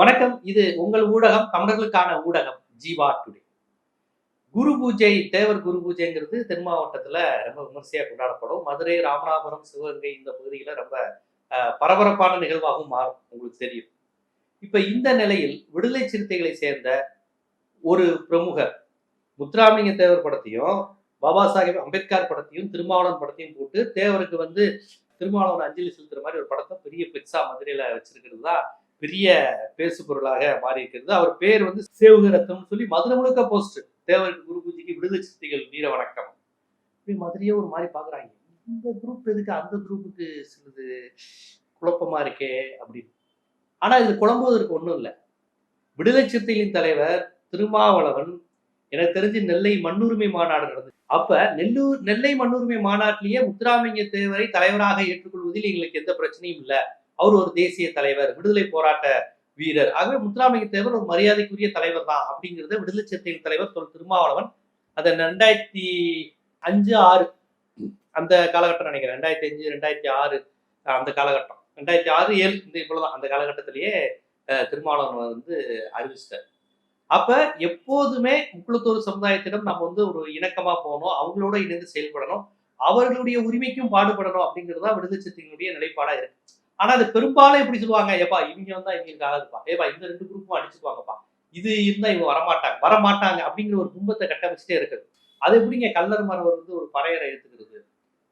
வணக்கம். இது உங்கள் ஊடகம் தமிழர்களுக்கான ஊடகம் ஜீவா டுடே. குரு பூஜை தேவர் குரு பூஜைங்கிறது தென் மாவட்டத்துல ரொம்ப விமர்சையா கொண்டாடப்படும். மதுரை ராமநாதபுரம் சிவகங்கை இந்த பகுதியில ரொம்ப பரபரப்பான நிகழ்வாகவும் மாறும் உங்களுக்கு தெரியும். இப்ப இந்த நிலையில் விடுதலை சிறுத்தைகளை சேர்ந்த ஒரு பிரமுகர் முத்துராமலிங்க தேவர் படத்தையும் பாபா சாஹேப் அம்பேத்கர் படத்தையும் திருமாவளவன் படத்தையும் போட்டு தேவருக்கு வந்து திருமாவளவன் அஞ்சலி செலுத்துற மாதிரி ஒரு படத்தை பெரிய பெருசா மதுரையில வச்சிருக்கிறது தான் பெரிய பேசு பொருளாக மாறி இருக்கிறது அவர் பேர் வந்து சேவகரத்தம் சொல்லி மதுரை முழுக்க போஸ்ட் தேவருக்கு குரு பூஜைக்கு விடுதலை சித்திகள் வீர வணக்கம். இப்படி மதுரையே ஒரு மாதிரி பாக்குறாங்க. இந்த குரூப் எதுக்கு? அந்த குரூப்புக்கு சிலது குழப்பமா இருக்கே அப்படின்னு. ஆனா இது குழம்புவதற்கு ஒண்ணும் இல்லை. விடுதலை சிறுத்தைகளின் தலைவர் திருமாவளவன் எனக்கு தெரிஞ்சு நெல்லை மண்ணுரிமை மாநாடு நடந்தது. அப்ப நெல்லூர் நெல்லை மண்ணுரிமை மாநாட்டிலேயே முத்துராமலிங்க தேவரை தலைவராக ஏற்றுக்கொள்வதில் எங்களுக்கு எந்த பிரச்சனையும் இல்லை. அவர் ஒரு தேசிய தலைவர் விடுதலை போராட்ட வீரர். ஆகவே முத்துராமலிங்க தேவர் ஒரு மரியாதைக்குரிய தலைவர் தான் அப்படிங்கிறத விடுதலை சிறுத்தைகள் தலைவர் திருமாவளவன் அதை ரெண்டாயிரத்தி அஞ்சு ஆறு அந்த காலகட்டம் நினைக்கிறேன். ரெண்டாயிரத்தி அஞ்சு ரெண்டாயிரத்தி ஆறு அந்த காலகட்டம். ரெண்டாயிரத்தி ஆறு ஏழு இந்த இவ்வளவுதான். அந்த காலகட்டத்திலேயே திருமாவளவன் வந்து அறிவிச்சிட்டார். அப்ப எப்போதுமே முக்குளத்தூர் சமுதாயத்திடம் நம்ம வந்து ஒரு இணக்கமா போகணும் அவங்களோட இணைந்து செயல்படணும் அவர்களுடைய உரிமைக்கும் பாடுபடணும் அப்படிங்கிறது தான் விடுதலை சிறுத்தைகளுடைய நிலைப்பாடா இருக்கு. ஆனா அது பெரும்பாலும் எப்படி சொல்லுவாங்க ஏப்பா இவங்க வந்தா இவங்களுக்கு ஆகாதுப்பா. ஏப்பா இந்த ரெண்டு குரூப்பும் அடிச்சுக்குவாங்கப்பா. இது இருந்தா இவங்க வரமாட்டாங்க. வரமாட்டாங்க அப்படிங்கிற ஒரு கும்பத்தை கட்டமைச்சிட்டே இருக்குது. அது எப்படிங்க கல்லர் மரவர் வந்து ஒரு பறையரை ஏத்துக்கிறது?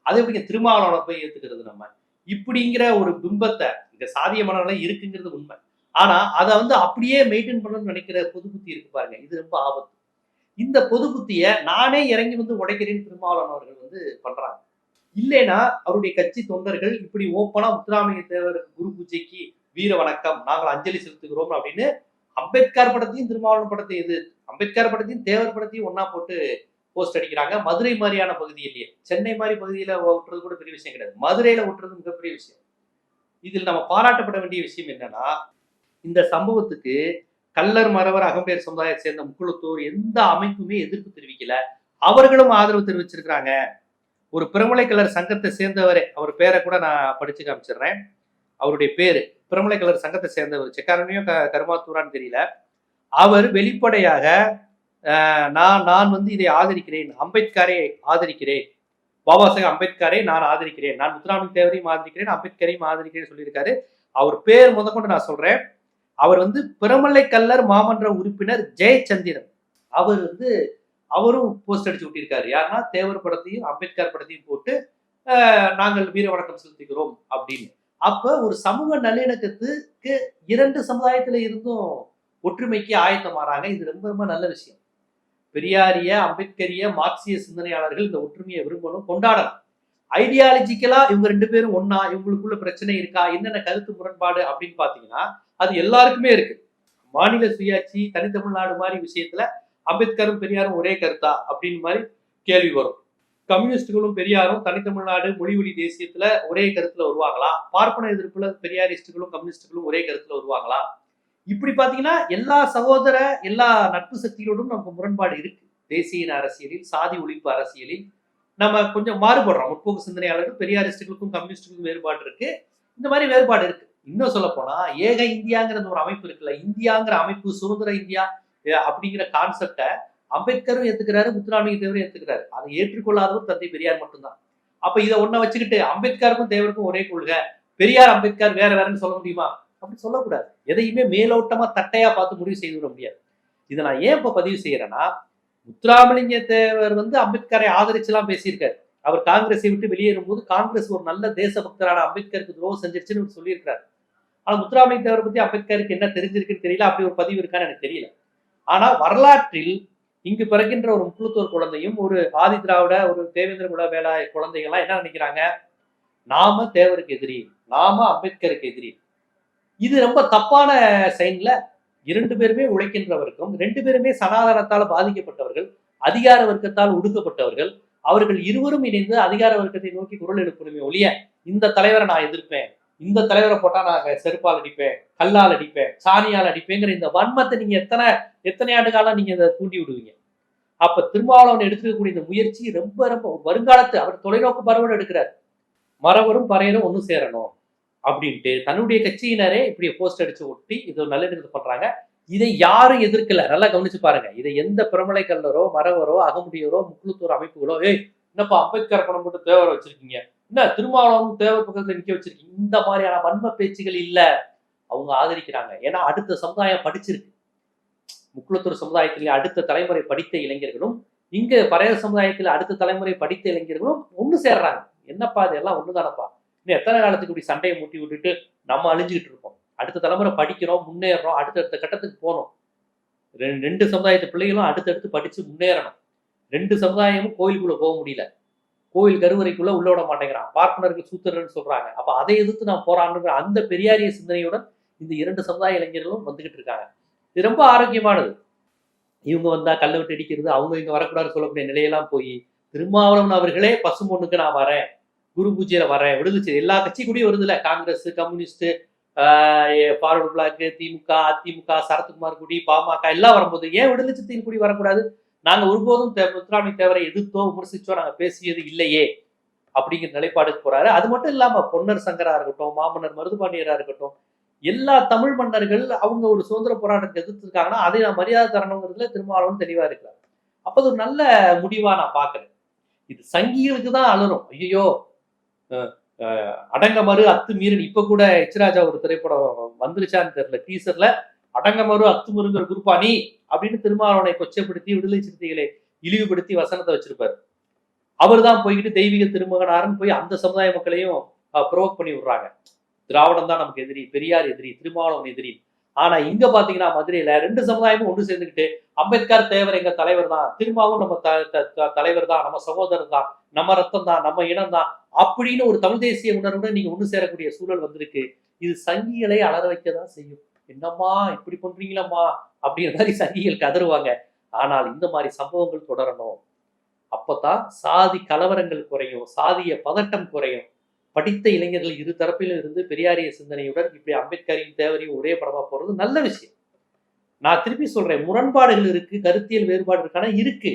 அது எப்படிங்க திருமாவளவனை போய் ஏத்துக்கிறது நம்ம? இப்படிங்கிற ஒரு பிம்பத்தை இந்த சாதிய மனநிலை இருக்குங்கிறது உண்மை. ஆனா அதை வந்து அப்படியே மெயின்டைன் பண்ணணும்னு நினைக்கிற பொது புத்தி இருக்கு பாருங்க. இது ரொம்ப ஆபத்து. இந்த பொது புத்திய நானே இறங்கி வந்து உடைக்கிறேன்னு திருமாவளவன் அவர்கள் வந்து பண்றாங்க. இல்லைன்னா அவருடைய கட்சி தொண்டர்கள் இப்படி ஓப்பனா முத்துராமலிங்க தேவர் குரு பூஜைக்கு வீர வணக்கம் நாங்கள் அஞ்சலி செலுத்துகிறோம் அப்படின்னு அம்பேத்கர் படத்தையும் திருமாவளவன் படத்தையும் இது அம்பேத்கர் படத்தையும் தேவர் படத்தையும் ஒன்னா போட்டு போஸ்ட் அடிக்கிறாங்க. மதுரை மாதிரியான பகுதியிலேயே சென்னை மாதிரி பகுதியில ஒட்டுறது கூட பெரிய விஷயம் கிடையாது. மதுரையில ஒட்டுறது மிகப்பெரிய விஷயம். இதில் நம்ம பாராட்டப்பட வேண்டிய விஷயம் என்னன்னா இந்த சம்பவத்துக்கு கல்லர் மரவர் அகம்பேர் சமுதாயத்தை சேர்ந்த முக்குளத்தூர் எந்த அமைப்புமே எதிர்ப்பு தெரிவிக்கல. அவர்களும் ஆதரவு தெரிவிச்சிருக்கிறாங்க. ஒரு பிரமலைக்கலர் சங்கத்தை சேர்ந்தவரே. அவர் பேரை கூட நான் படிச்சு காமிச்சிடுறேன். அவருடைய பேர் பிரமலைக்கலர் சங்கத்தை சேர்ந்தவர். செக்காரனையும் க கருமாத்தூரான்னு தெரியல. அவர் வெளிப்படையாக நான் நான் வந்து இதை ஆதரிக்கிறேன். அம்பேத்கரை ஆதரிக்கிறேன். பாபா சாஹேப் அம்பேத்கரை நான் ஆதரிக்கிறேன். நான் முத்துராமலிங்க தேவரையும் ஆதரிக்கிறேன். அம்பேத்கரையும் ஆதரிக்கிறேன் சொல்லியிருக்காரு. அவர் பேர் முதற்கொண்டு நான் சொல்றேன். அவர் வந்து பிரமலை கல்லர் மாமன்ற உறுப்பினர் ஜெயச்சந்திரன். அவர் வந்து அவரும் போஸ்ட் அடிச்சு விட்டிருக்காரு யாருன்னா தேவர் படத்தையும் அம்பேத்கர் படத்தையும் போட்டு நாங்கள் வீர வணக்கம் செலுத்துகிறோம் அப்படின்னு. அப்ப ஒரு சமூக நல்லிணக்கத்துக்கு இரண்டு சமுதாயத்துல இருந்தும் ஒற்றுமைக்கு ஆயத்தம் மாறாங்க இது ரொம்ப ரொம்ப நல்ல விஷயம். பெரியாரிய அம்பேத்கரிய மார்க்சிய சிந்தனையாளர்கள் இந்த ஒற்றுமையை விரும்பணும் கொண்டாடணும். ஐடியாலஜிக்கலா இவங்க ரெண்டு பேரும் ஒன்னா இவங்களுக்குள்ள பிரச்சனை இருக்கா என்னென்ன கருத்து முரண்பாடு அப்படின்னு பாத்தீங்கன்னா அது எல்லாருக்குமே இருக்கு. மாநில சுயாட்சி தனித்தமிழ்நாடு மாதிரி விஷயத்துல அம்பேத்கரும் பெரியாரும் ஒரே கருத்தா? அப்படின்னு மாதிரி கேள்வி வரும். கம்யூனிஸ்டுகளும் பெரியாரும் தனித்தமிழ்நாடு மொழி தேசியத்துல ஒரே கருத்துல வருவாங்களா? பார்ப்பன எதிர்ப்புல பெரியாரிஸ்டுகளும் கம்யூனிஸ்டுகளும் ஒரே கருத்துல வருவாங்களா? இப்படி பாத்தீங்கன்னா எல்லா சகோதர எல்லா நட்பு சக்திகளோடும் நமக்கு முரண்பாடு இருக்கு. தேசிய அரசியலில் சாதி ஒழிப்பு அரசியலில். நம்ம கொஞ்சம் மாறுபடுறோம். முற்போக்கு சிந்தனையாளர்கள் பெரியாரிஸ்டுகளுக்கும் கம்யூனிஸ்டுகளுக்கும் வேறுபாடு இருக்கு. இந்த மாதிரி வேறுபாடு இருக்கு. இன்னும் சொல்ல போனா ஏக இந்தியாங்கிற ஒரு அமைப்பு இருக்குல்ல. இந்தியாங்கிற அமைப்பு சுதந்திர இந்தியா அப்படிங்கிற கான்செப்டை அம்பேத்கரும் ஏத்துக்கிறாரு முத்துராமலிங்க தேவரும் ஏத்துக்கிறாரு. அதை ஏற்றுக்கொள்ளாதவர் தந்தை பெரியார் மட்டும்தான். அப்ப இதை ஒன்ன வச்சுக்கிட்டு அம்பேத்கருக்கும் தேவருக்கும் ஒரே கொள்கை. பெரியார் அம்பேத்கர் வேற வேறன்னு சொல்ல முடியுமா? அப்படி சொல்லக்கூடாது. எதையுமே மேலோட்டமா தட்டையா பார்த்து முடிவு செய்து விட முடியாது. இதை நான் ஏன் இப்ப பதிவு செய்யறேன்னா முத்துராமலிங்க தேவர் வந்து அம்பேத்கரை ஆதரிச்சுலாம் பேசியிருக்காரு. அவர் காங்கிரஸை விட்டு வெளியேறும் போது காங்கிரஸ் ஒரு நல்ல தேசபக்தரான அம்பேத்கருக்கு துரோகம் செஞ்சிருச்சுன்னு சொல்லியிருக்காரு ஆனா முத்துராமலிங்க தேவரை பத்தி அம்பேத்கருக்கு என்ன தெரிஞ்சிருக்குன்னு தெரியல. அப்படி ஒரு பதிவு இருக்கான்னு எனக்கு தெரியல. ஆனா வரலாற்றில் இங்கு பிறக்கின்ற ஒரு முக்குளத்தூர் குழந்தையும் ஒரு ஆதி திராவிட ஒரு தேவேந்திர குல வேளா குழந்தைகள்லாம் என்ன நினைக்கிறாங்க? நாம தேவருக்கு எதிரி நாம அம்பேத்கருக்கு எதிரி. இது ரொம்ப தப்பான சைன்ல இரண்டு பேருமே உழைக்கின்றவருக்கும் ரெண்டு பேருமே சனாதனத்தால் பாதிக்கப்பட்டவர்கள் அதிகார வர்க்கத்தால் ஒடுக்கப்பட்டவர்கள் அவர்கள் இருவரும் இணைந்து அதிகார வர்க்கத்தை நோக்கி குரல் எழுப்பணுமே ஒழிய இந்த தலைவரை நான் எதிர்ப்பேன். இந்த தலைவரை போட்டா நான் செருப்பால் அடிப்பேன் கல்லால் அடிப்பேன் சாணியால் அடிப்பேங்கிற இந்த வன்மத்தை நீங்க எத்தனை எத்தனை ஆண்டு காலம் நீங்க இதை தூண்டி விடுவீங்க? அப்ப திருமாவளவன் எடுத்துக்கக்கூடிய இந்த முயற்சி ரொம்ப ரொம்ப வருங்காலத்து அவர் தொலைநோக்கு பரவல் எடுக்கிறார். மரவரும் பறையரும் ஒன்று சேரணும் அப்படின்ட்டு தன்னுடைய கட்சியினரே இப்படி போஸ்ட் அடிச்சு ஒட்டி இது நல்ல நல்லெண்ணத்தில் பண்றாங்க. இதை யாரும் எதிர்க்கல. நல்லா கவனிச்சு பாருங்க. இதை எந்த பிரமலை கல்லரோ மரவரோ அகமுடியரோ முக்குளத்தூர் அமைப்புகளோ ஏய் என்னப்பா அம்பேத்கர் பணம் போட்டு தேவரை வச்சிருக்கீங்க? என்ன திருமாவளவன் தேவர் பக்கத்துல நிக்க வச்சிருக்கீங்க இந்த மாதிரியான வன்ம பேச்சுகள் இல்ல. அவங்க ஆதரிக்கிறாங்க. ஏன்னா அடுத்த சமுதாயம் படிச்சிருக்கு. முக்குளத்தூர் சமுதாயத்திலே அடுத்த தலைமுறை படித்த இளைஞர்களும் இங்க பறைய சமுதாயத்தில் அடுத்த தலைமுறை படித்த இளைஞர்களும் ஒண்ணு சேர்றாங்க. என்னப்பா இதெல்லாம் ஒண்ணுதானப்பா? இன்னும் எத்தனை காலத்துக்கு இப்படி சண்டையை மூட்டி விட்டுட்டு நம்ம அழிஞ்சுக்கிட்டு இருக்கோம் அடுத்த தலைமுறை படிக்கிறோம் முன்னேறோம் அடுத்தடுத்த கட்டத்துக்கு போகணும் ரெண்டு ரெண்டு சமுதாயத்து பிள்ளைகளும் அடுத்தடுத்து படிச்சு முன்னேறணும். ரெண்டு சமுதாயமும் கோயிலுக்குள்ள போக முடியல. கோயில் கருவறைக்குள்ள உள்ள விட மாட்டேங்கிறான். பார்ப்பனர்கள் சூத்திரர்னு சொல்றாங்க. அப்ப அதை எதிர்த்து நான் போராடுற அந்த பெரியாரிய சிந்தனையுடன் இந்த இரண்டு சமுதாய இளைஞர்களும் வந்துகிட்டு இருக்காங்க. இது ரொம்ப ஆரோக்கியமானது. இவங்க வந்தா கல்லை விட்டு அடிக்கிறது அவங்க இங்க வரக்கூடாது சொல்லக்கூடிய நிலையெல்லாம் போய் திருமாவளவன் அவர்களே பசுமொன்னுக்கு நான் வரேன். குரு பூஜையில வரேன். விடுதலை எல்லா கட்சி கூடயும் வருதுல Congress communist forward bloc DMK AIADMK Sarathkumar குடி பாமக எல்லாம் வரும்போது ஏன் விடுதலை சித்தியின் குடி வரக்கூடாது? நாங்க ஒருபோதும் முத்துராமலிங்க தேவரை எதிர்த்தோ விமர்சிச்சோ நாங்க பேசியது இல்லையே அப்படிங்கிற நிலைப்பாடுக்கு போறாரு. அது மட்டும் இல்லாம பொன்னர் சங்கரா இருக்கட்டும் மாமன்னர் மருதுபாண்டியரா இருக்கட்டும் எல்லா தமிழ் மன்னர்கள் அவங்க ஒரு சுதந்திர போராட்டத்தை எதிர்த்திருக்காங்கன்னா அதை நான் மரியாதை தரணுங்கிறதுல திருமாவளவன் தெளிவா இருக்கிறார். அப்ப அது ஒரு நல்ல முடிவா நான் பாக்குறேன். இது சங்கிகளுக்கு தான் அலரும். ஐயோ அடங்கமறு அத்துமீறன் இப்ப கூட எச்ராஜா ஒரு திரைப்படம் வந்துருச்சான்னு தெரியல டீசர்ல. அடங்கமரு அத்துமீறுங்கிற குருபானி அப்படின்னு திருமாவளவனை கொச்சப்படுத்தி விடுதலை சிறுத்தைகளை இழிவுபடுத்தி வசனத்தை வச்சிருப்பாரு. அவர் தான் போய்கிட்டு தெய்வீக திருமகனாருன்னு போய் அந்த சமுதாய மக்களையும் ப்ரோக் பண்ணி விடுறாங்க. திராவிடம் தான் நமக்கு எதிரி பெரியார் எதிரி திருமாவளவன் எதிரி. ஆனா இங்க பாத்தீங்கன்னா மதுரையில ரெண்டு சமுதாயமும் ஒன்று சேர்ந்துக்கிட்டு அம்பேத்கர் தேவர் எங்க தலைவர் தான் திருமாவும் நம்ம த- த- த- தலைவர் தான் நம்ம சகோதரர் தான் நம்ம ரத்தம் தான் நம்ம இனம் தான் அப்படின்னு ஒரு தமிழ் தேசிய உணர்வுடன் நீங்க ஒண்ணு சேரக்கூடிய சூழல் வந்திருக்கு. இது சங்கிகளை அலற வைக்க தான் செய்யும். என்னம்மா இப்படி பண்றீங்களம்மா? அப்படிங்கிற மாதிரி சங்கிகள் கதறுவாங்க. ஆனால் இந்த மாதிரி சம்பவங்கள் தொடரணும். அப்பதான் சாதி கலவரங்கள் குறையும் சாதிய பதட்டம் குறையும். படித்த இளைஞர்கள் இரு தரப்பிலும் இருந்து பெரியாரிய சிந்தனையுடன் இப்படி அம்பேத்கரையும் தேவரையும் ஒரே படமா போறது நல்ல விஷயம். நான் திருப்பி சொல்றேன் முரண்பாடுகள் இருக்கு கருத்தியல் வேறுபாடு இருக்கான இருக்கு.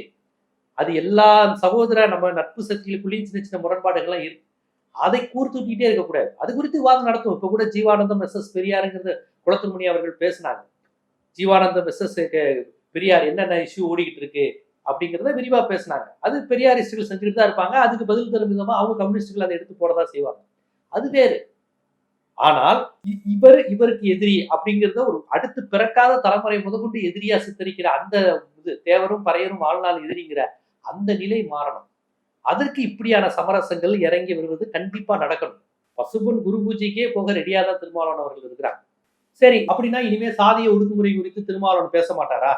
அது எல்லா சகோதர நம்ம நட்பு சக்திகளுக்குள்ளேயும் சின்ன சின்ன முரண்பாடுகள்லாம் இருக்கு. அதை கூர்த்துக்கிட்டே இருக்கக்கூடாது. அது குறித்து வாதம் நடத்தும் இப்ப கூட ஜீவானந்தம் எஸ் எஸ் பெரியாருங்கிறது குளத்துமணி அவர்கள் பேசினாங்க. ஜீவானந்தம் எஸ் பெரியார் என்னென்ன இஷ்யூ ஓடிக்கிட்டு இருக்கு அப்படிங்கிறத விரிவா பேசினாங்க. அது பெரியாரிஸ்டுகள் செஞ்சுட்டு தான் இருப்பாங்க. அதுக்கு பதில் தரும் விதமாக அவங்க கம்யூனிஸ்டுகள் அதை எடுத்து போடதான் செய்வாங்க. அது வேறு. ஆனால் இ- இவர் இவருக்கு எதிரி அப்படிங்கிறத ஒரு அடுத்து பிறக்காத தலைமுறை முதற்கொண்டு எதிரியா சித்தரிக்கிற அந்த இது தேவரும் பறையரும் வாழ்நாள் எதிரிங்கிற அந்த நிலை மாறணும். அதற்கு இப்படியான சமரசங்கள் இறங்கி வருவது கண்டிப்பா நடக்கணும். பசுபன் குரு பூஜைக்கே போக ரெடியாக தான் திருமாவளவன் அவர்கள் இருக்கிறாங்க. சரி அப்படின்னா இனிமே சாதிய ஒடுக்குமுறை குறித்து திருமாவளவன் பேச மாட்டாரா?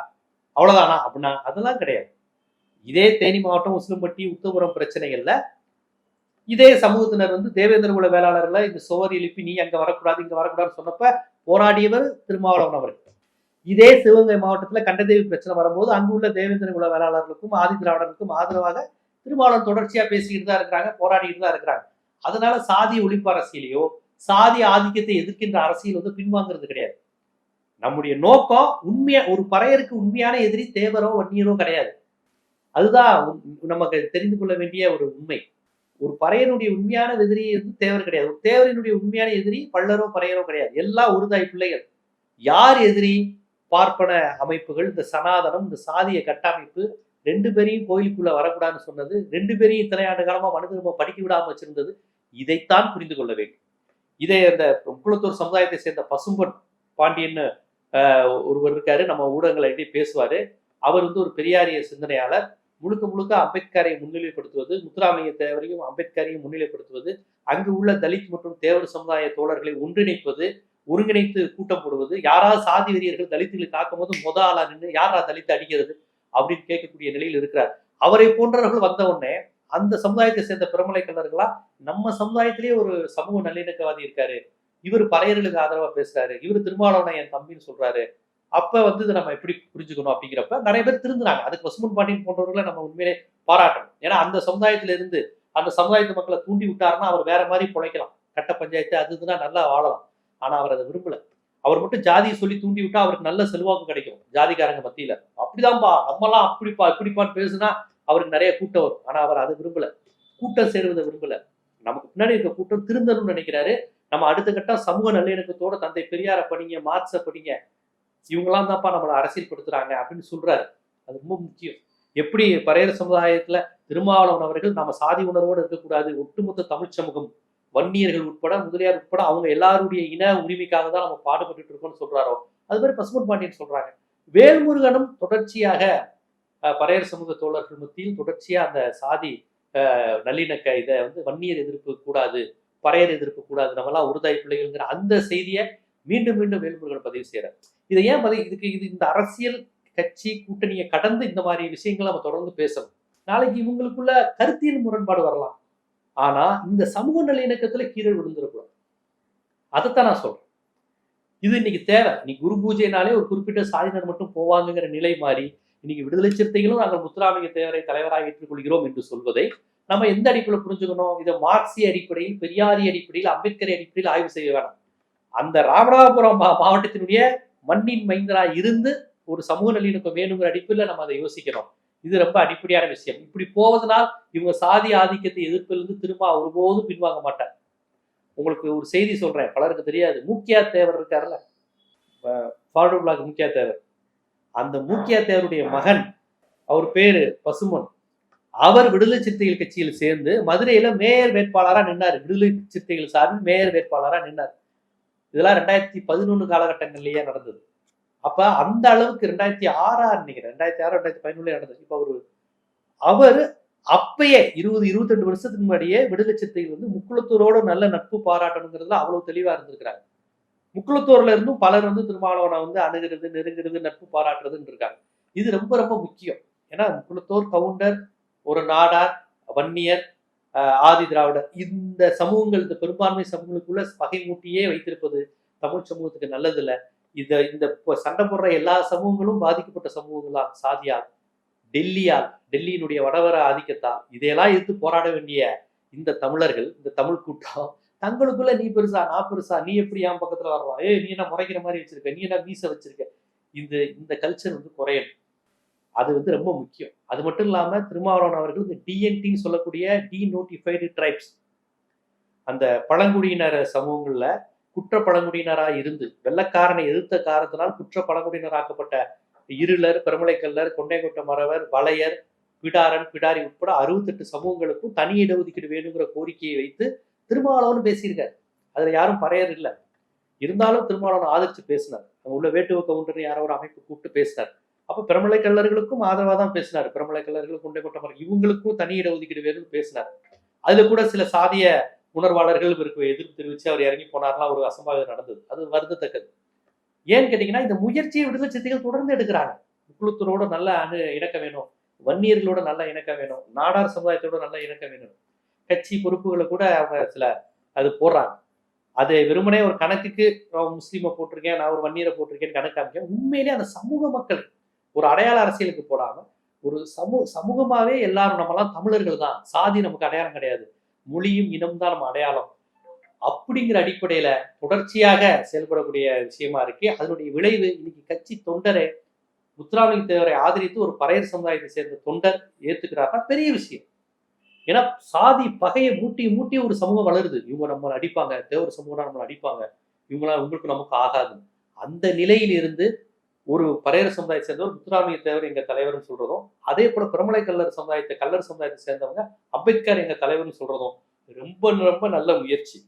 அவ்வளவுதானா? அப்படின்னா அதெல்லாம் கிடையாது. இதே தேனி மாவட்டம் உசிலம்பட்டி உத்தபுரம் பிரச்சனைகள்ல இதே சமூகத்தினர் வந்து தேவேந்திர குல வேளாளர்களை இந்த சுவர் எழுப்பி நீ அங்க வரக்கூடாது இங்க வரக்கூடாதுன்னு சொன்னப்ப போராடியவர் திருமாவளவன் அவர்கள். இதே சிவகங்கை மாவட்டத்துல கண்டதேவி பிரச்சனை வரும்போது அங்குள்ள தேவேந்திர குல வேளாளர்களுக்கும் ஆதி திராவிடருக்கும் ஆதரவாக திருமாவளவன் தொடர்ச்சியா பேசிக்கிட்டு தான் இருக்கிறாங்க போராடிக்கிட்டு தான் இருக்கிறாங்க. அதனால சாதி ஒழிப்பு அரசியலையோ சாதி ஆதிக்கத்தை எதிர்க்கின்ற அரசியல் வந்து பின்வாங்கிறது கிடையாது. நம்முடைய நோக்கம் உண்மையா ஒரு பறையருக்கு உண்மையான எதிரி தேவரோ வன்னியரோ கிடையாது. அதுதான் நமக்கு தெரிந்து கொள்ள வேண்டிய ஒரு உண்மை. ஒரு பறையனுடைய உண்மையான எதிரி வந்து தேவர் கிடையாது. ஒரு தேவரினுடைய உண்மையான எதிரி பல்லரோ பறையரோ கிடையாது. எல்லாம் ஒருதாய் பிள்ளைகள். யார் எதிரி? பார்ப்பன அமைப்புகள் இந்த சனாதனம் இந்த சாதிய கட்டமைப்பு ரெண்டு பேரையும் கோயிலுக்குள்ள வரக்கூடாதுன்னு சொன்னது ரெண்டு பேரையும் இத்தனை ஆண்டு காலமா மனித படிக்க விடாம வச்சிருந்தது இதைத்தான் புரிந்து கொள்ள வேண்டும். இதே அந்த குளத்தூர் சமுதாயத்தை சேர்ந்த பசும்பன் பாண்டியன்னு ஒருவர் இருக்காரு. நம்ம ஊடகங்களை எப்படி பேசுவாரு. அவர் வந்து ஒரு பெரியாரிய சிந்தனையாளர். முழுக்க முழுக்க அம்பேத்கரை முன்னிலைப்படுத்துவது முத்துராமலிங்க தேவரையும் அம்பேத்கரையும் முன்னிலைப்படுத்துவது அங்கு உள்ள தலித் மற்றும் தேவர் சமுதாய தோழர்களை ஒன்றிணைப்பது ஒருங்கிணைத்து கூட்டம் போடுவது யாராவது சாதி வெறியர்கள் தலித்துகளை தாக்கும் போது முத ஆளா நின்று யாரா தலித்து அடிக்கிறது அப்படின்னு கேட்கக்கூடிய நிலையில் இருக்கிறார். அவரை போன்றவர்கள் வந்த உடனே அந்த சமுதாயத்தை சேர்ந்த பிரமலை கல்லர்களா நம்ம சமுதாயத்திலேயே ஒரு சமூக நல்லிணக்கவாதி இருக்காரு. இவர் பறையர்களுக்கு ஆதரவா பேசுறாரு. இவர் திருமாவளவனை என் தம்பின்னு சொல்றாரு. அப்ப வந்து இதை நம்ம எப்படி புரிஞ்சுக்கணும் அப்படிங்கிறப்ப நிறைய பேர் திருந்துறாங்க. அதுக்கு பசுமன் பாண்டியன் போன்றவர்களை நம்ம உண்மையிலே பாராட்டணும். ஏன்னா அந்த சமுதாயத்துல இருந்து அந்த சமுதாயத்து மக்களை தூண்டி விட்டாருன்னா அவர் வேற மாதிரி பிழைக்கலாம். கட்ட பஞ்சாயத்து அது இதுனா நல்லா வாழலாம். ஆனா அவர் அதை விரும்பல. அவர் மட்டும் ஜாதியை சொல்லி தூண்டி விட்டா அவருக்கு நல்ல செல்வாக்கு கிடைக்கும். ஜாதிக்காரங்க மத்தியில. அப்படிதான்பா. நம்மலாம் அப்படிப்பா இப்படிப்பான்னு பேசுனா அவருக்கு நிறைய கூட்டம் வரும். ஆனா அவர் அதை விரும்பல. கூட்டம் சேருவதை விரும்பல. நமக்கு பின்னாடி இருக்க கூட்டம் திருந்தணும்னு நினைக்கிறாரு. நம்ம அடுத்த கட்டம் சமூக நல்லிணக்கத்தோட தந்தை பெரியார படிங்க மார்க்ஸ படிங்க இவங்கெல்லாம் தான்ப்பா நம்மளை அரசியல்படுத்துறாங்க அப்படின்னு சொல்றாரு. அது ரொம்ப முக்கியம். எப்படி பரையர் சமுதாயத்துல திருமாவளவன் அவர்கள் நம்ம சாதி உணர்வோடு இருக்கக்கூடாது ஒட்டுமொத்த தமிழ் சமூகம் வன்னியர்கள் உட்பட முதலியார் உட்பட அவங்க எல்லாருடைய இன உரிமைக்காக தான் நம்ம பாடுபட்டு இருக்கோம்னு சொல்றாரோ. அது மாதிரி பசுமன் பாண்டியன் சொல்றாங்க. வேல்முருகனும் தொடர்ச்சியாக பறையர் சமூக தோழர்கள் மத்தியில் தொடர்ச்சியா அந்த சாதி அஹ், நல்லிணக்க இதை வந்து வன்னியர் எதிர்ப்பு கூடாது பறையர் எதிர்ப்பு கூடாது நம்மலாம் உருதாய் பிள்ளைகள்ங்கிற அந்த செய்தியை மீண்டும் மீண்டும் வேலுமுருகன் பதிவு செய்கிறார் இதை ஏன் பதிவு இதுக்கு இது இந்த அரசியல் கட்சி கூட்டணியை கடந்து இந்த மாதிரி விஷயங்களை நம்ம தொடர்ந்து பேசணும். நாளைக்கு இவங்களுக்குள்ள கருத்தியல் முரண்பாடு வரலாம். ஆனா இந்த சமூக நல்லிணக்கத்துல கீழே விழுந்துடக்கூடாது அதைத்தான் நான் சொல்றேன். இது இன்னைக்கு தேவை. நீ குரு பூஜைனாலே ஒரு குறிப்பிட்ட சாதியினர் மட்டும் போவாங்கங்கிற நிலை மாறி இன்னைக்கு விடுதலை சிறுத்தைகளும் நாங்கள் முத்துராமலிங்க தேவரை தலைவராக ஏற்றுக்கொள்கிறோம் என்று சொல்வதை நம்ம எந்த அடிப்படையில் புரிஞ்சுக்கணும்? இதை மார்க்சிய அடிப்படையில் பெரியாரி அடிப்படையில் அம்பேத்கர் அடிப்படையில் ஆய்வு செய்ய வேணாம். அந்த ராமநாதபுரம் மா- மாவட்டத்தினுடைய மண்ணின் மைந்தரா இருந்து ஒரு சமூக நல்லிணக்கம் வேணுங்கிற அடிப்படையில் நம்ம அதை யோசிக்கிறோம். இது ரொம்ப அடிப்படையான விஷயம். இப்படி போவதனால் இவங்க சாதி ஆதிக்கத்தை எதிர்ப்பிலிருந்து திரும்ப ஒருபோதும் பின்வாங்க மாட்டார். உங்களுக்கு ஒரு செய்தி சொல்றேன். பலருக்கு தெரியாது. முக்கிய தேவர் இருக்காருல்ல ஃபார்வர்டு பிளாக் மூக்கியா தேவர். அந்த மூக்கியா தேவருடைய மகன் அவர் பேரு பசுமன். அவர் விடுதலை சிறுத்தைகள் கட்சியில் சேர்ந்து மதுரையில மேயர் வேட்பாளரா நின்னார். விடுதலை சிறுத்தைகள் சார்பில் மேயர் வேட்பாளரா நின்னார். இதெல்லாம் ரெண்டாயிரத்தி பதினொன்று காலகட்டங்கள்லயே நடந்தது. அப்ப அந்த அளவுக்கு ரெண்டாயிரத்தி ஆறா நினைக்கிறேன் ரெண்டாயிரத்தி ஆறு ரெண்டாயிரத்தி பதினொன்னுல நடந்தது. இப்ப அவரு அவர் அப்பயே இருபது இருபத்தி ரெண்டு வருஷத்துக்கு முன்னாடியே விடுதலை சிறுத்தைகள் வந்து முக்குளத்தூரோட நல்ல நட்பு பாராட்டணுங்கிறதுல அவ்வளவு தெளிவா இருந்திருக்கிறாங்க முக்குளத்தூர்ல இருந்தும் பலர் வந்து திருமாவளவனை வந்து அணுகிறது நெருங்கிறது நட்பு பாராட்டுறதுன்னு இருக்காங்க. இது ரொம்ப ரொம்ப முக்கியம். ஏன்னா முக்குளத்தூர் கவுண்டர் ஒரு நாடார் வன்னியர் ஆஹ் ஆதி திராவிடர். இந்த சமூகங்கள் இந்த பெரும்பான்மை சமூகங்களுக்குள்ள பகை மூட்டியே வைத்திருப்பது தமிழ் சமூகத்துக்கு நல்லதில்ல. இதை இந்த இப்போ சண்டை போடுற எல்லா சமூகங்களும் பாதிக்கப்பட்ட சமூகங்களால் சாதியால் டெல்லியால் டெல்லியினுடைய வடவர ஆதிக்கத்தால் இதையெல்லாம் எதிர்த்து போராட வேண்டிய இந்த தமிழர்கள் இந்த தமிழ் கூட்டம் தங்களுக்குள்ள நீ பெருசா நான் பெருசா நீ எப்படி என் பக்கத்துல வரலாம் ஏய் நீ என்ன முறைக்கிற மாதிரி வச்சிருக்க? நீ என்ன மீச வச்சிருக்க? இந்த இந்த கல்ச்சர் வந்து குறையணும். அது வந்து ரொம்ப முக்கியம். அது மட்டும் இல்லாம திருமாவளவன் அவர்கள் இந்த டிஎன்டின்னு சொல்லக்கூடிய டி நோட்டிஃபைடு ட்ரைப்ஸ் அந்த பழங்குடியினர் சமூகங்கள்ல குற்ற பழங்குடியினரா இருந்து வெள்ளக்காரனை எதிர்த்த காரணத்தினால் குற்ற பழங்குடியினராக்கப்பட்ட இருளர் பெருமலைக்கல்லர் கொண்டைக்கொட்ட மறவர் வளையர் பிடாரன் பிடாரி உட்பட அறுபத்தெட்டு சமூகங்களுக்கும் தனி இடஒதுக்கீடு வேணுங்கிற கோரிக்கையை வைத்து திருமாவளவன் பேசியிருக்காரு. அதுல யாரும் பறையர் இல்லை. இருந்தாலும் திருமாவளவன் ஆதரிச்சு பேசினார். அங்க உள்ள வேட்டுவ கவுண்டர் யாரோ ஒரு அமைப்பு கூப்பிட்டு பேசினார். அப்ப பிரமலை கல்லர்களுக்கும் ஆதரவா தான் பேசினார். பிரமலை கல்லர்கள் குண்டை கொட்டமர் இவங்களுக்கும் தனி இடஒதுக்கீடு வேணும்னு பேசினார். அதுல கூட சில சாதிய உணர்வாளர்கள் இவருக்கு எதிர்ப்பு தெரிவிச்சு அவர் இறங்கி போனார்லாம் ஒரு அசம்பாவிதம் நடந்தது. அது வருந்தத்தக்கது. ஏன்னு கேட்டீங்கன்னா இந்த முயற்சியை விடுதலை சித்திகள் தொடர்ந்து எடுக்கிறாங்க. குழுத்தரோட நல்ல அணு இணக்கம் வேணும். வன்னியர்களோட நல்ல இணக்கம் வேணும். நாடார் சமுதாயத்தோட நல்ல இணக்கம் வேணும். கட்சி பொறுப்புகளை கூட அவங்க சில அது போடுறாங்க. அது வெறுமனே ஒரு கணக்குக்கு முஸ்லீமை போட்டிருக்கேன் நான் ஒரு வன்னியரை போட்டிருக்கேன்னு கணக்கு காமிக்கேன் உண்மையிலே அந்த சமூக மக்கள் ஒரு அடையாள அரசியலுக்கு போடாம ஒரு சமூக சமூகமாவே எல்லாரும் நம்மலாம் தமிழர்கள் தான். சாதி நமக்கு அடையாளம் கிடையாது. மொழியும் இனம் தான் நம்ம அடையாளம். அப்படிங்கிற அடிப்படையில தொடர்ச்சியாக செயல்படக்கூடிய விஷயமா இருக்கு. அதனுடைய விளைவு இன்னைக்கு கட்சி தொண்டரை முத்துராமலிங்க தேவரை ஆதரித்து ஒரு பறையர் சமுதாயத்தை சேர்ந்த தொண்டர் ஏத்துக்கிறார்னா பெரிய விஷயம். ஏன்னா சாதி பகையை மூட்டி மூட்டி ஒரு சமூகம் வளருது. இவங்க நம்மளை அடிப்பாங்க தேவர் சமூகம் நம்மளை அடிப்பாங்க. இவங்களாம் உங்களுக்கு நமக்கு ஆகாது. அந்த நிலையில் இருந்து ஒரு பரையர் சமுதாயத்தை சேர்ந்தவர் முத்துராமிய தேவர் எங்க தலைவர்னு சொல்றதும் அதே போல பிரமலை கல்லர் சமுதாயத்தை கல்லர் சமுதாயத்தை சேர்ந்தவங்க அம்பேத்கர் எங்க தலைவர்னு சொல்றதும் ரொம்ப ரொம்ப நல்ல முயற்சி.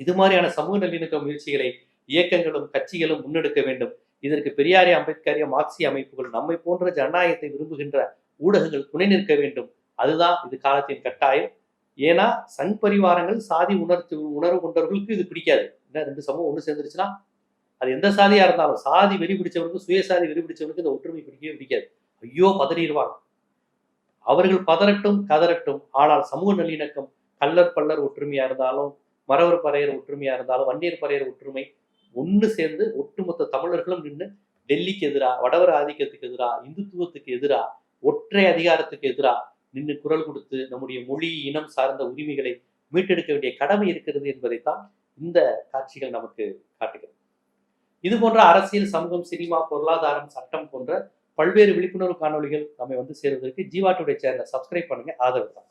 இது மாதிரியான சமூக நல்லிணக்க முயற்சிகளை இயக்கங்களும் கட்சிகளும் முன்னெடுக்க வேண்டும். இதற்கு பெரியாரிய அம்பேத்கரிய மார்க்சிய அமைப்புகள் நம்மை போன்ற ஜனநாயகத்தை விரும்புகின்ற ஊடகங்கள் துணை நிற்க வேண்டும். அதுதான் இது காலத்தின் கட்டாயம். ஏன்னா சங் பரிவாரங்கள் சாதி உணர்த்து உணர்வு கொண்டவர்களுக்கு இது பிடிக்காது. என்ன ரெண்டு சமூகம் ஒன்று சேர்ந்துருச்சுன்னா அது எந்த சாதியா இருந்தாலும் சாதி வெறி பிடிச்சவனுக்கு சுயசாதி வெறி பிடிச்சவனுக்கு இந்த ஒற்றுமை பிடிக்கவே பிடிக்காது. ஐயோ பதறிடுவாங்க. அவர்கள் பதறட்டும் கதறட்டும். ஆனால் சமூக நல்லிணக்கம் கல்லர் பல்லர் ஒற்றுமையா இருந்தாலும் மறவர் பறையர் ஒற்றுமையா இருந்தாலும் வன்னியர் பறையர் ஒற்றுமை ஒன்று சேர்ந்து ஒட்டுமொத்த தமிழர்களும் நின்று டெல்லிக்கு எதிரா வடவர் ஆதிக்கத்துக்கு எதிரா இந்துத்துவத்துக்கு எதிரா ஒற்றை அதிகாரத்துக்கு எதிரா நின்று குரல் கொடுத்து நம்முடைய மொழி இனம் சார்ந்த உரிமைகளை மீட்டெடுக்க வேண்டிய கடமை இருக்கிறது என்பதைத்தான் இந்த காட்சிகள் நமக்கு காட்டுகிறது. இது போன்ற அரசியல் சமூகம் சினிமா பொருளாதாரம் சட்டம் போன்ற பல்வேறு விழிப்புணர்வு காணொளிகள் நம்மை வந்து சேர்வதற்கு ஜீவா டுடே சேனலை சப்ஸ்கிரைப் பண்ணுங்க ஆதரவு தான்